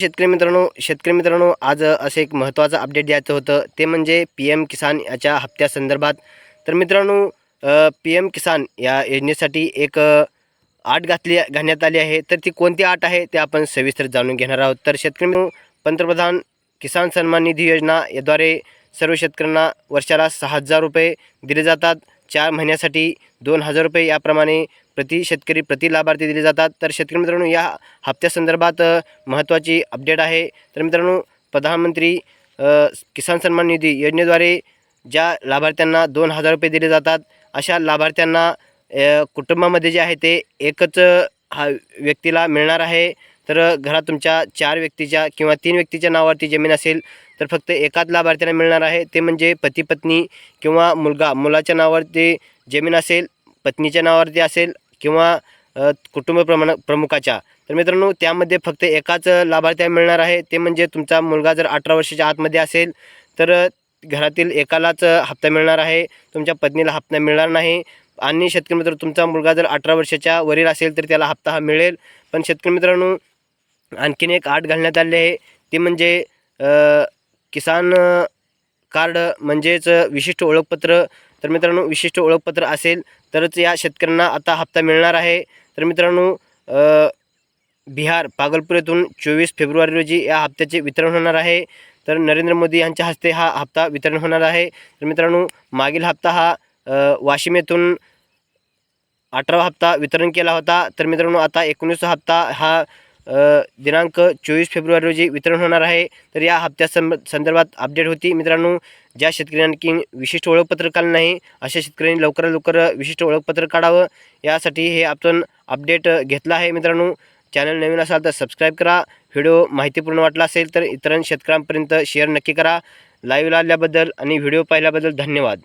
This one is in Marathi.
शेतकरी मित्रांनो शेतकरी मित्रांनो आज असं एक महत्त्वाचं अपडेट द्यायचं होतं. ते म्हणजे पी एम किसान याच्या हप्त्यासंदर्भात तर मित्रांनो पी एम किसान या योजनेसाठी एक आट घातली घालण्यात आली आहे. तर ती कोणती आट आहे ते आपण सविस्तर जाणून घेणार आहोत. तर शेतकरी पंतप्रधान किसान सन्मान निधी योजना याद्वारे सर्व शेतकऱ्यांना वर्षाला सहा हजार रुपये दिले जातात. चार महिन्यासाठी दोन हजार रुपये याप्रमाणे प्रति शेतकरी प्रति लाभार्थी दिले जातात. तर शेतकरी मित्रांनो या हप्त्यासंदर्भात महत्त्वाची अपडेट आहे. तर मित्रांनो प्रधानमंत्री किसान सन्मान निधी योजनेद्वारे ज्या लाभार्थ्यांना दोन हजार रुपये दिले जातात अशा लाभार्थ्यांना कुटुंबामध्ये जे आहे ते एकच हा व्यक्तीला मिळणार आहे. तर घरात तुमच्या चार व्यक्तीच्या किंवा तीन व्यक्तीच्या नावावरती जमीन असेल तर फक्त एकाच लाभार्थ्याला मिळणार आहे ते म्हणजे पती पत्नी किंवा मुलगा. मुलाच्या नावावरती जमीन असेल पत्नीच्या नावावरती असेल किंवा कुटुंब प्रमाण प्रमुखाच्या. तर मित्रांनो त्यामध्ये फक्त एकाच लाभार्थ्याला मिळणार आहे ते म्हणजे तुमचा मुलगा जर अठरा वर्षाच्या आतमध्ये असेल तर घरातील एकालाच हप्ता मिळणार आहे तुमच्या पत्नीला हप्ता मिळणार नाही. आणि शेतकरी मित्र तुमचा मुलगा जर अठरा वर्षाच्या वरील असेल तर त्याला हप्ता हा मिळेल. पण शेतकरी मित्रांनो आणखीन एक आट घालण्यात आली आहे. ती म्हणजे किसान कार्ड म्हणजेच विशिष्ट ओळखपत्र. तर मित्रांनो विशिष्ट ओळखपत्र असेल तरच या शेतकऱ्यांना आता हप्ता मिळणार आहे. तर मित्रांनो बिहार पागलपूर येथून चोवीस फेब्रुवारी रोजी या हप्त्याचे वितरण होणार आहे. तर नरेंद्र मोदी यांच्या हस्ते हा हप्ता वितरण होणार आहे. तर मित्रांनो मागील हप्ता हा वाशिम येथून अठरावा हप्ता वितरण केला होता. तर मित्रांनो आता एकोणीसवा हप्ता हा दिनांक चोवीस फेब्रुवारी रोजी वितरण होणार आहे. तर या हप्त्या सं संदर्भात अपडेट होती. मित्रांनो ज्या शेतकऱ्यांनी विशिष्ट ओळखपत्र काढलं नाही अशा शेतकऱ्यांनी लवकरात लवकर विशिष्ट ओळखपत्र काढावं. यासाठी हे आपण अपडेट घेतलं आहे. मित्रांनो चॅनल नवीन असाल तर सबस्क्राईब करा. व्हिडिओ माहितीपूर्ण वाटला असेल तर इतर शेतकऱ्यांपर्यंत शेअर नक्की करा. लाईव्हला आल्याबद्दल आणि व्हिडिओ पाहिल्याबद्दल धन्यवाद.